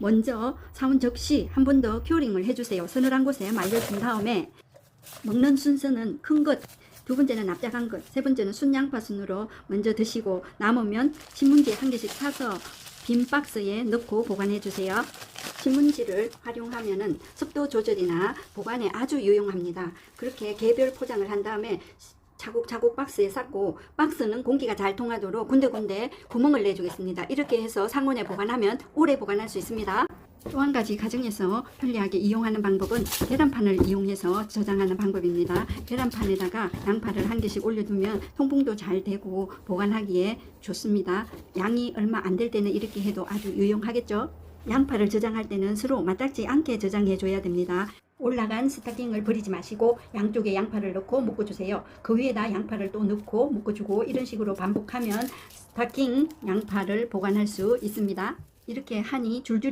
먼저 사온 접시 한 번 더 큐링을 해주세요. 서늘한 곳에 말려준 다음에 먹는 순서는 큰 것, 두 번째는 납작한 것, 세 번째는 순양파 순으로 먼저 드시고 남으면 신문지에 한 개씩 사서 빈 박스에 넣고 보관해 주세요. 신문지를 활용하면은 습도 조절이나 보관에 아주 유용합니다. 그렇게 개별 포장을 한 다음에 차곡차곡 박스에 쌌고 박스는 공기가 잘 통하도록 군데군데 구멍을 내주겠습니다. 이렇게 해서 상온에 보관하면 오래 보관할 수 있습니다. 또 한 가지 가정에서 편리하게 이용하는 방법은 계란판을 이용해서 저장하는 방법입니다. 계란판에다가 양파를 한 개씩 올려두면 통풍도 잘 되고 보관하기에 좋습니다. 양이 얼마 안 될 때는 이렇게 해도 아주 유용하겠죠? 양파를 저장할 때는 서로 맞닿지 않게 저장해 줘야 됩니다. 올라간 스타킹을 버리지 마시고 양쪽에 양파를 넣고 묶어 주세요. 그 위에다 양파를 또 넣고 묶어 주고 이런 식으로 반복하면 스타킹 양파를 보관할 수 있습니다. 이렇게 하니 줄줄이